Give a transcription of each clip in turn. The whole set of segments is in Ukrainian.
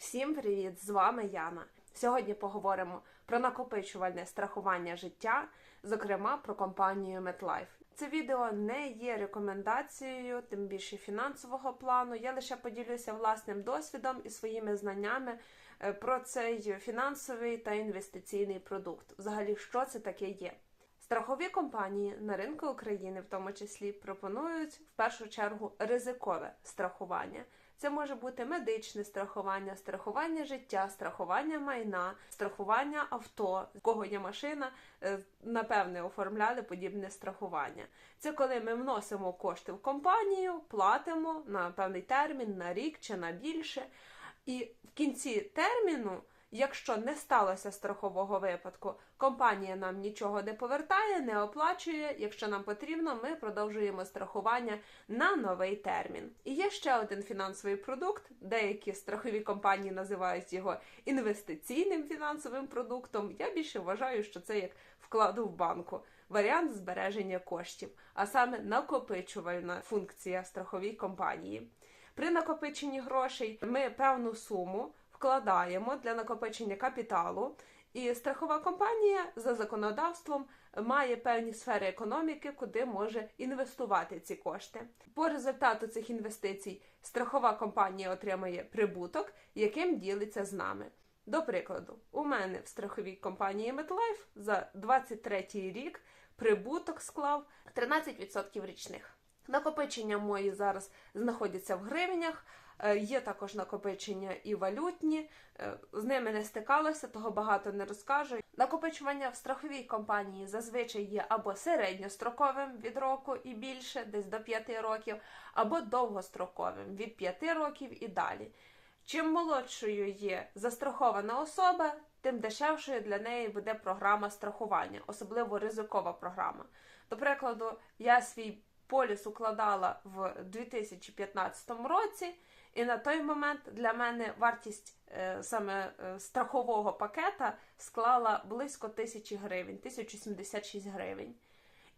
Всім привіт! З вами Яна. Сьогодні поговоримо про накопичувальне страхування життя, зокрема про компанію MetLife. Це відео не є рекомендацією, тим більше фінансового плану. Я лише поділюся власним досвідом і своїми знаннями е, про цей фінансовий та інвестиційний продукт. Взагалі, що це таке є. Страхові компанії на ринку України, в тому числі, пропонують в першу чергу ризикове страхування. Це може бути медичне страхування, страхування життя, страхування майна, страхування авто, в кого є машина, е, напевне, оформляли подібне страхування. Це коли ми вносимо кошти в компанію, платимо на певний термін, на рік чи на більше. І в кінці терміну, якщо не сталося страхового випадку, компанія нам нічого не повертає, не оплачує. Якщо нам потрібно, ми продовжуємо страхування на новий термін. І є ще один фінансовий продукт. Деякі страхові компанії називають його інвестиційним фінансовим продуктом. Я більше вважаю, що це як вкладу в банку. Варіант збереження коштів, а саме накопичувальна функція страховій компанії. При накопиченні грошей ми певну суму вкладаємо для накопичення капіталу, і страхова компанія за законодавством має певні сфери економіки, куди може інвестувати ці кошти. По результату цих інвестицій страхова компанія отримає прибуток, яким ділиться з нами. До прикладу, у мене в страховій компанії MetLife за 23 рік прибуток склав 13% річних. Накопичення мої зараз знаходяться в гривнях. Е, Є також накопичення і валютні, Е, з ними не стикалося, того багато не розкажу. Накопичування в страховій компанії зазвичай є або середньостроковим від року і більше, десь до 5 років, або довгостроковим від 5 років і далі. Чим молодшою є застрахована особа, тим дешевшою для неї буде програма страхування, особливо ризикова програма. До прикладу, я свій поліс укладала в 2015 році, і на той момент для мене вартість е, саме е, страхового пакета склала близько тисячі гривень, 1076 гривень.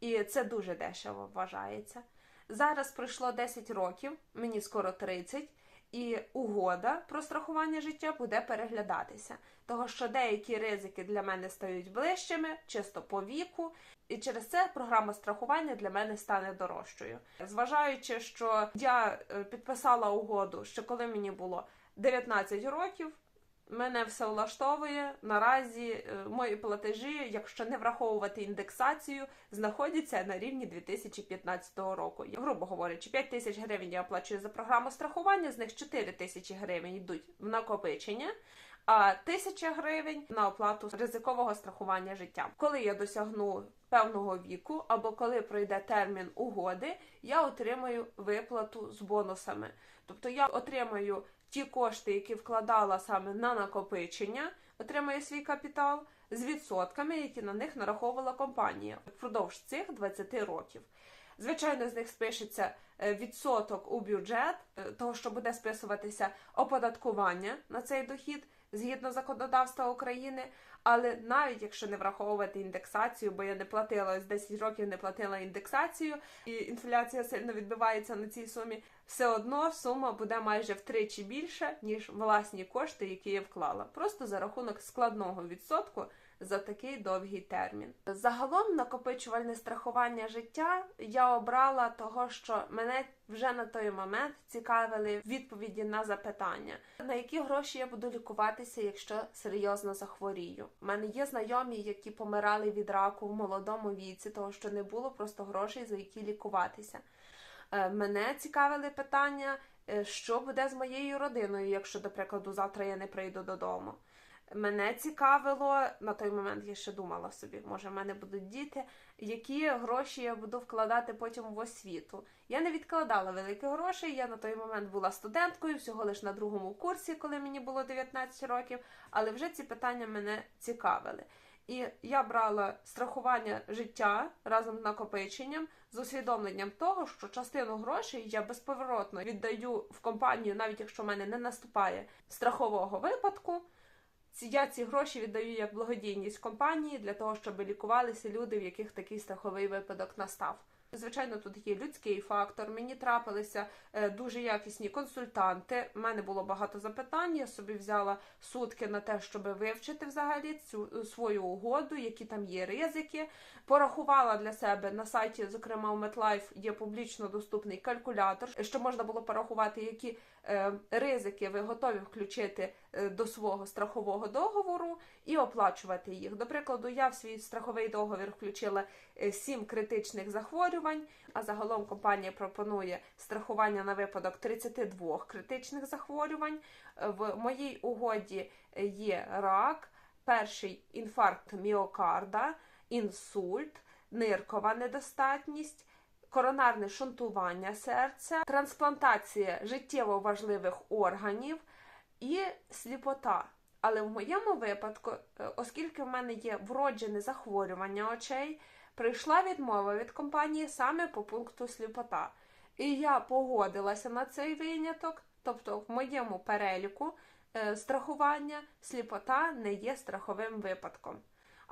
І це дуже дешево вважається. Зараз пройшло 10 років, мені скоро 30, і угода про страхування життя буде переглядатися, того що деякі ризики для мене стають ближчими, чисто по віку, і через це програма страхування для мене стане дорожчою. Зважаючи, що я е, підписала угоду що коли мені було 19 років. Мене все влаштовує. Наразі е, мої платежі, якщо не враховувати індексацію, знаходяться на рівні 2015 року. Грубо говорячи, 5 тисяч гривень я оплачую за програму страхування, з них 4 тисячі гривень йдуть в накопичення, а тисяча гривень на оплату ризикового страхування життя. Коли я досягну певного віку або коли пройде термін угоди, я отримаю виплату з бонусами. Тобто я отримаю ті кошти, які вкладала саме на накопичення, отримає свій капітал з відсотками, які на них нараховувала компанія впродовж цих 20 років. Звичайно, з них спишеться е, відсоток у бюджет, е, того, що буде списуватися оподаткування на цей дохід згідно законодавства України. Але навіть якщо не враховувати індексацію, бо я не платила ось 10 років, не платила індексацію, і інфляція сильно відбивається на цій сумі, все одно сума буде майже втричі більша, ніж власні кошти, які я вклала, просто за рахунок складного відсотку за такий довгий термін. Загалом накопичувальне страхування життя я обрала того, що мене вже на той момент цікавили відповіді на запитання, на які гроші я буду лікуватися, якщо серйозно захворію. У мене є знайомі, які помирали від раку в молодому віці, того що не було просто грошей, за які лікуватися. Е, Мене цікавили питання, е, що буде з моєю родиною, якщо, до прикладу, завтра я не прийду додому. Мене цікавило на той момент, я ще думала собі, може, в мене будуть діти, які гроші я буду вкладати потім в освіту. Я не відкладала великі гроші. Я на той момент була студенткою, всього лиш на другому курсі, коли мені було 19 років, але вже ці питання мене цікавили. І я брала страхування життя разом з накопиченням з усвідомленням того, що частину грошей я безповоротно віддаю в компанію, навіть якщо в мене не наступає страхового випадку. Я ці гроші віддаю як благодійність компанії для того, щоб лікувалися люди, в яких такий страховий випадок настав. Звичайно, тут є людський фактор. Мені трапилися е, дуже якісні консультанти. У мене було багато запитань. Я собі взяла сутки на те, щоб вивчити взагалі цю е, свою угоду, які там є ризики. Порахувала для себе на сайті, зокрема у MetLife, є публічно доступний калькулятор, що можна було порахувати, які ризики ви готові включити е, до свого страхового договору і оплачувати їх. До прикладу, я в свій страховий договір включила е, сім критичних захворювань, а загалом компанія пропонує страхування на випадок 32 критичних захворювань. Е, В моїй угоді е, є рак, перший інфаркт міокарда, інсульт, ниркова недостатність. Коронарне шунтування серця, трансплантація життєво важливих органів і сліпота. Але в моєму випадку, е, оскільки в мене є вроджене захворювання очей, прийшла відмова від компанії саме по пункту сліпота. І я погодилася на цей виняток, тобто в моєму переліку е, страхування сліпота не є страховим випадком.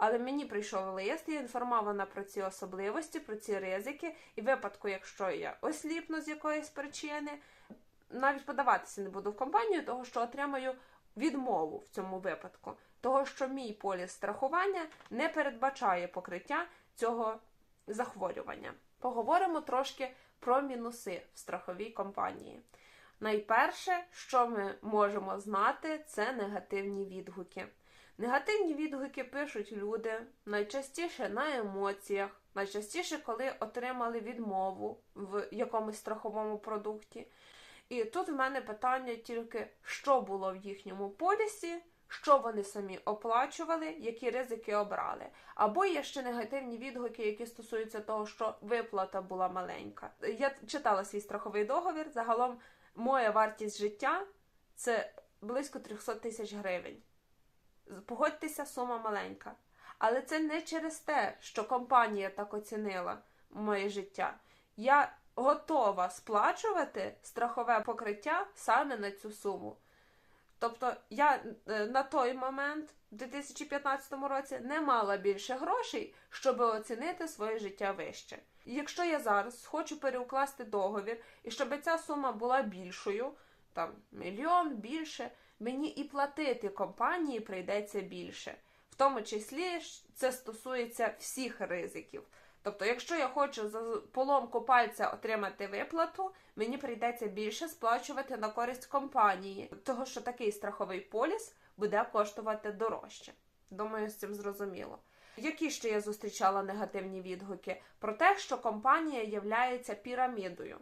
Але мені прийшов лист, я інформована про ці особливості, про ці ризики, і випадку, якщо я осліпну з якоїсь причини, навіть подаватися не буду в компанію, того що отримаю відмову в цьому випадку, того що мій поліс страхування не передбачає покриття цього захворювання. Поговоримо трошки про мінуси в страховій компанії. Найперше, що ми можемо знати, це негативні відгуки. Негативні відгуки пишуть люди найчастіше на емоціях, найчастіше, коли отримали відмову в якомусь страховому продукті. І тут в мене питання тільки, що було в їхньому полісі, що вони самі оплачували, які ризики обрали. Або є ще негативні відгуки, які стосуються того, що виплата була маленька. Я читала свій страховий договір. Загалом моя вартість життя це близько 300 тисяч гривень. Погодьтеся, сума маленька. Але це не через те, що компанія так оцінила моє життя. Я готова сплачувати страхове покриття саме на цю суму. Тобто я е, на той момент, в 2015 році, не мала більше грошей, щоб оцінити своє життя вище. Якщо я зараз хочу переукласти договір, і щоб ця сума була більшою, там мільйон більше, мені і платити компанії прийдеться більше. В тому числі це стосується всіх ризиків. Тобто, якщо я хочу за поломку пальця отримати виплату, мені прийдеться більше сплачувати на користь компанії, того що такий страховий поліс буде коштувати дорожче. Думаю, з цим зрозуміло. Які ще я зустрічала негативні відгуки? Про те, що компанія являється пірамідою.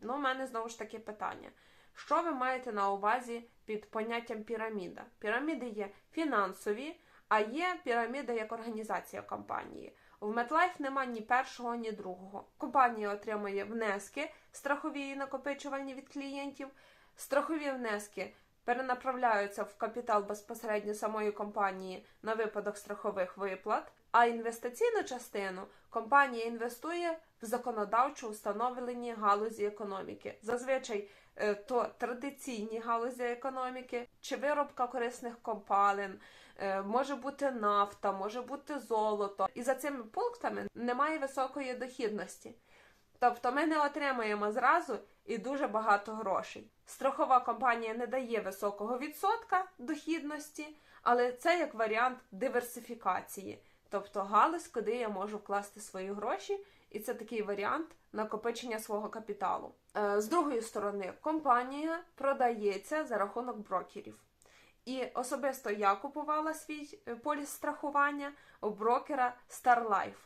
Ну, у мене знову ж таки питання. Що ви маєте на увазі під поняттям піраміда? Піраміди є фінансові, а є піраміда як організація компанії. В MetLife нема ні першого, ні другого. Компанія отримує внески, страхові і накопичувальні від клієнтів. Страхові внески перенаправляються в капітал безпосередньо самої компанії на випадок страхових виплат. А інвестиційну частину компанія інвестує в законодавчо установлені галузі економіки. Зазвичай то традиційні галузі економіки, чи виробка корисних компалин, е, може бути нафта, може бути золото. І за цими пунктами немає високої дохідності. Тобто ми не отримуємо зразу і дуже багато грошей. Страхова компанія не дає високого відсотка дохідності, але це як варіант диверсифікації, тобто галузь, куди я можу вкласти свої гроші, і це такий варіант накопичення свого капіталу. Е, З другої сторони, компанія продається за рахунок брокерів. І особисто я купувала свій е, поліс страхування у брокера StarLife.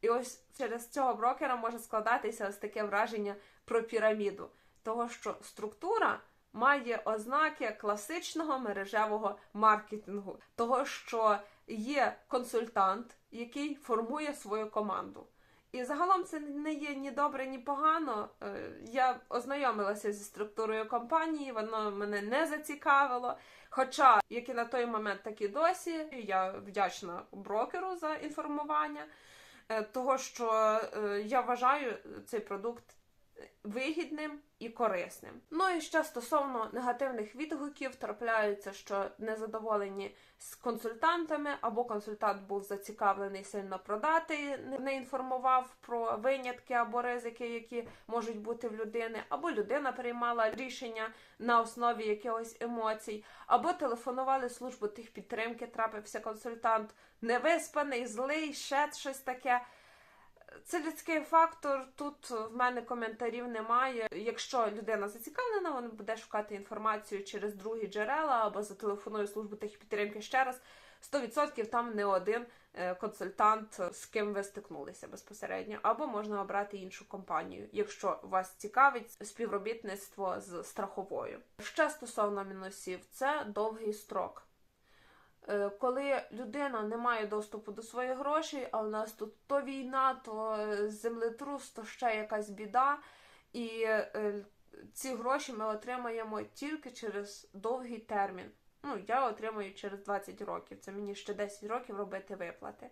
І ось через цього брокера може складатися ось таке враження про піраміду, того що структура має ознаки класичного мережевого маркетингу, того що є консультант, який формує свою команду. І загалом це не є ні добре, ні погано. Е, Я ознайомилася зі структурою компанії, воно мене не зацікавило. Хоча, як і на той момент, так і досі, я вдячна брокеру за інформування, е, того що е, я вважаю цей продукт вигідним і корисним. Ну і ще стосовно негативних відгуків, трапляються, що незадоволені з консультантами, або консультант був зацікавлений сильно продати, не- інформував про винятки або ризики, які можуть бути в людини, або людина приймала рішення на основі якихось емоцій, або телефонували службу техпідтримки, трапився консультант невиспаний, злий, ще щось таке. Це людський фактор. Тут в мене коментарів немає. Якщо людина зацікавлена, вона буде шукати інформацію через другі джерела або зателефонує службу техпідтримки ще раз. 100% там не один е, консультант, з ким ви стикнулися безпосередньо, або можна обрати іншу компанію, якщо вас цікавить співробітництво з страховою. Ще стосовно мінусів, це довгий строк. Е, Коли людина не має доступу до своїх грошей, а у нас тут то війна, то е, землетрус, то ще якась біда, і е, ці гроші ми отримаємо тільки через довгий термін. Ну, я отримую через 20 років. Це мені ще 10 років робити виплати.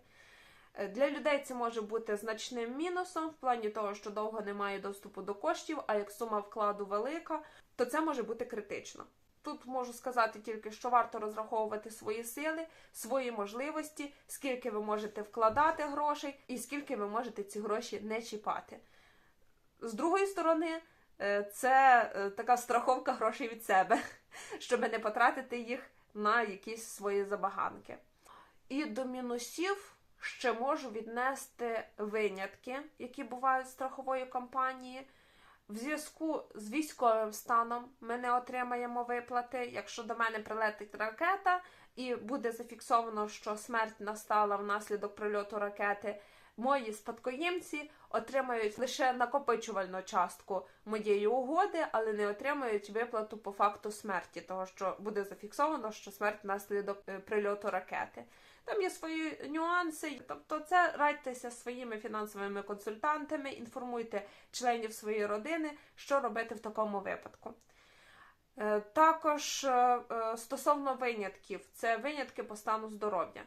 Для людей це може бути значним мінусом в плані того, що довго немає доступу до коштів, а як сума вкладу велика, то це може бути критично. Тут можу сказати тільки, що варто розраховувати свої сили, свої можливості, скільки ви можете вкладати грошей і скільки ви можете ці гроші не чіпати. З другої сторони, е, це е, така страховка грошей від себе, щоб не потратити їх на якісь свої забаганки. І до мінусів ще можу віднести винятки, які бувають з страхової компанії. В зв'язку з військовим станом ми не отримаємо виплати, якщо до мене прилетить ракета і буде зафіксовано, що смерть настала внаслідок прильоту ракети. Мої спадкоємці отримають лише накопичувальну частку моєї угоди, але не отримають виплату по факту смерті, того що буде зафіксовано, що смерть внаслідок е, прильоту ракети. Там є свої нюанси, тобто це радьтеся своїми фінансовими консультантами, інформуйте членів своєї родини, що робити в такому випадку. Е, Також е, стосовно винятків, це винятки по стану здоров'я.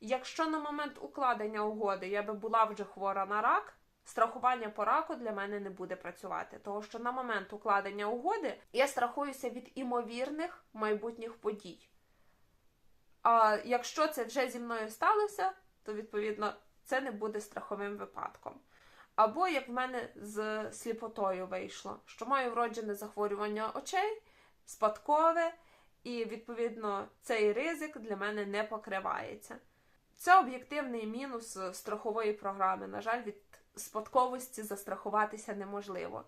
Якщо на момент укладення угоди я би була вже хвора на рак, страхування по раку для мене не буде працювати, тому що на момент укладення угоди я страхуюся від імовірних майбутніх подій. А якщо це вже зі мною сталося, то відповідно це не буде страховим випадком. Або як в мене з сліпотою вийшло, що маю вроджене захворювання очей, спадкове, і відповідно цей ризик для мене не покривається. Це об'єктивний мінус страхової програми. На жаль, від спадковості застрахуватися неможливо.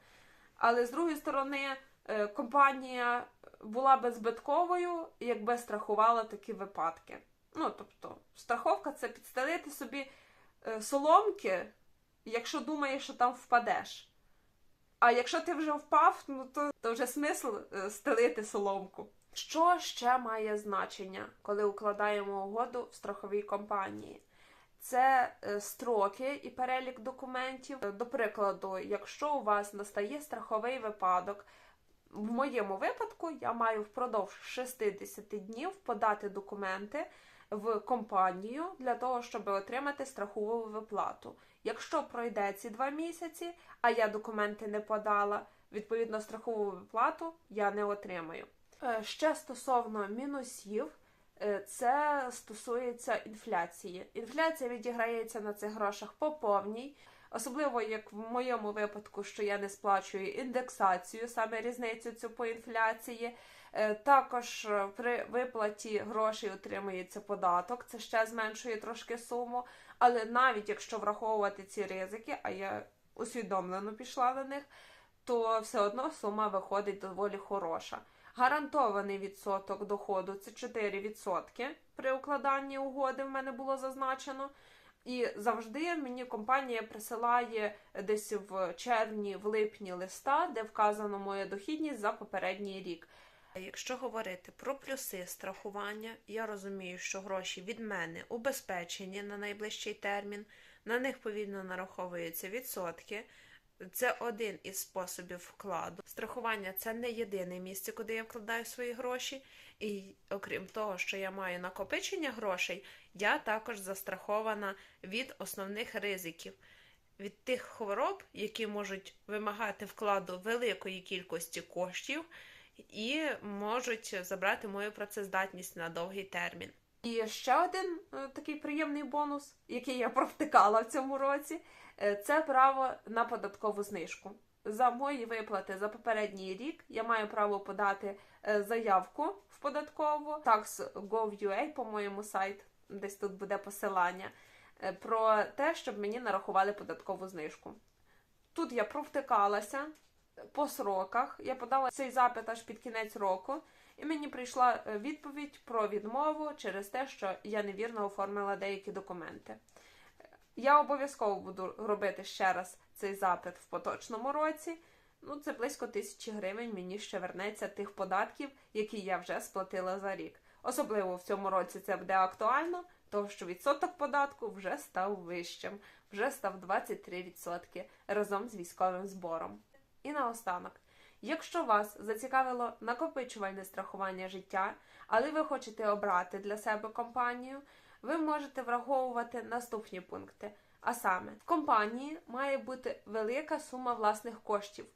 Але з другої сторони, е, компанія була би збитковою, якби страхувала такі випадки. Ну, тобто, страховка це підстелити собі е, соломки, якщо думаєш, що там впадеш. А якщо ти вже впав, ну то, то вже смисл е, стелити соломку. Що ще має значення, коли укладаємо угоду в страховій компанії? Це е, строки і перелік документів. До прикладу, якщо у вас настає страховий випадок, в моєму випадку я маю впродовж 60 днів подати документи в компанію для того, щоб отримати страхову виплату. Якщо пройде ці два місяці, а я документи не подала, відповідно страхову виплату я не отримаю. Е, Ще стосовно мінусів, це стосується інфляції. Інфляція відіграється на цих грошах по повній. Особливо як в моєму випадку, що я не сплачую індексацію, саме різницю цю по інфляції. Е, Також е, при виплаті грошей отримується податок, це ще зменшує трошки суму. Але навіть якщо враховувати ці ризики, а я усвідомлено пішла на них, то все одно сума виходить доволі хороша. Гарантований відсоток доходу це 4% при укладанні угоди в мене було зазначено. І завжди мені компанія присилає десь в червні, в липні листа, де вказано моя дохідність за попередній рік. Якщо говорити про плюси страхування, я розумію, що гроші від мене убезпечені на найближчий термін, на них повільно нараховуються відсотки. Це один із способів вкладу. Страхування це не єдине місце, куди я вкладаю свої гроші. І окрім того, що я маю накопичення грошей, я також застрахована від основних ризиків. від тих хвороб, які можуть вимагати вкладу великої кількості коштів і можуть забрати мою працездатність на довгий термін. І ще один е, такий приємний бонус, який я провтикала в цьому році, це право на податкову знижку. За мої виплати за попередній рік я маю право подати е, заявку в податкову tax.gov.ua, по-моєму, сайт, десь тут буде посилання, е, про те, щоб мені нарахували податкову знижку. Тут я провтикалася по сроках. Я подала цей запит аж під кінець року, і мені прийшла е, відповідь про відмову через те, що я невірно оформила деякі документи. Я обов'язково буду робити ще раз цей запит в поточному році. Ну, це близько тисячі гривень мені ще вернеться тих податків, які я вже сплатила за рік. Особливо в цьому році це буде актуально, тому що відсоток податку вже став вищим, вже став 23% разом з військовим збором. І наостанок, якщо вас зацікавило накопичувальне страхування життя, але ви хочете обрати для себе компанію, ви можете враховувати наступні пункти. А саме, в компанії має бути велика сума власних коштів,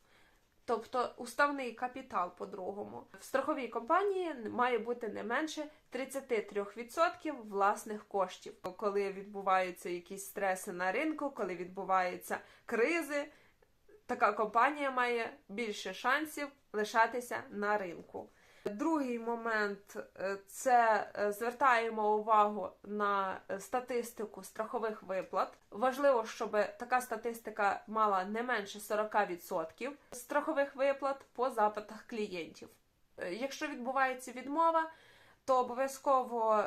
тобто уставний капітал по-другому. В страховій компанії має бути не менше 33% власних коштів. Коли відбуваються якісь стреси на ринку, коли відбуваються кризи, така компанія має більше шансів лишатися на ринку. Другий момент е, це е, звертаємо увагу на статистику страхових виплат. Важливо, щоб така статистика мала не менше 40% страхових виплат по запитах клієнтів. Е, Якщо відбувається відмова, то обов'язково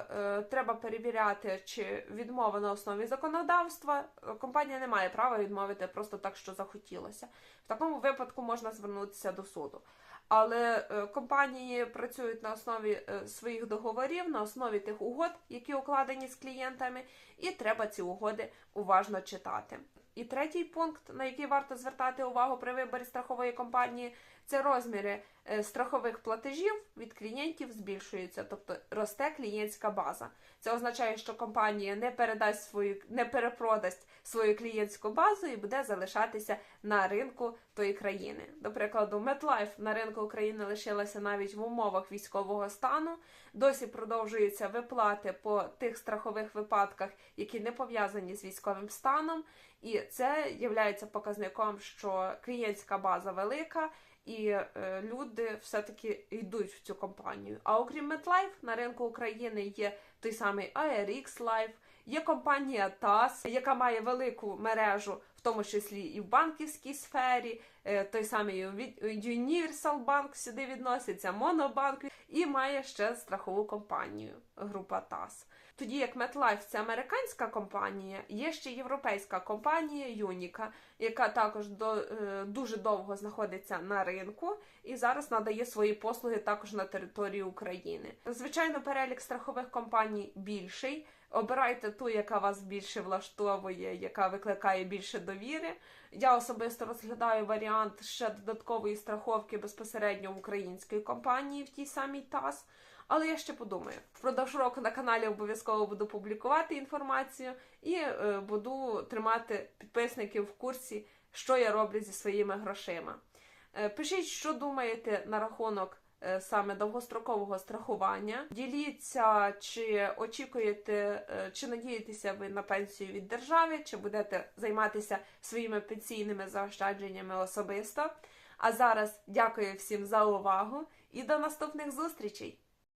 треба перевіряти, чи відмова на основі законодавства. Компанія не має права відмовити просто так, що захотілося. В такому випадку можна звернутися до суду. Але е, компанії працюють на основі е, своїх договорів, на основі тих угод, які укладені з клієнтами, і треба ці угоди уважно читати. І третій пункт, на який варто звертати увагу при виборі страхової компанії, це розміри е, страхових платежів від клієнтів збільшуються, тобто росте клієнтська база. Це означає, що компанія не передасть свою, не перепродасть свою клієнтську базу і буде залишатися на ринку тої країни. До прикладу, MetLife на ринку України лишилася навіть в умовах військового стану. Досі продовжуються виплати по тих страхових випадках, які не пов'язані з військовим станом. І це є показником, що клієнтська база велика, і е, люди все-таки йдуть в цю компанію. А окрім MetLife, на ринку України є той самий ARX Life, є компанія TAS, яка має велику мережу, в тому числі і в банківській сфері. Е, той самий Universal Bank сюди відноситься, Monobank, і має ще страхову компанію, група TAS. Тоді як MetLife це американська компанія, є ще європейська компанія Unica, яка також до, е, дуже довго знаходиться на ринку і зараз надає свої послуги також на території України. Звичайно, перелік страхових компаній більший. Обирайте ту, яка вас більше влаштовує, яка викликає більше довіри. Я особисто розглядаю варіант ще додаткової страховки безпосередньо в українській компанії в тій самій ТАС. Але я ще подумаю. Впродовж року на каналі обов'язково буду публікувати інформацію і е, буду тримати підписників в курсі, що я роблю зі своїми грошима. Е, пишіть, що думаєте на рахунок саме довгострокового страхування. Діліться, чи очікуєте, е, чи надієтеся ви на пенсію від держави, чи будете займатися своїми пенсійними заощадженнями особисто. А зараз дякую всім за увагу і до наступних зустрічей!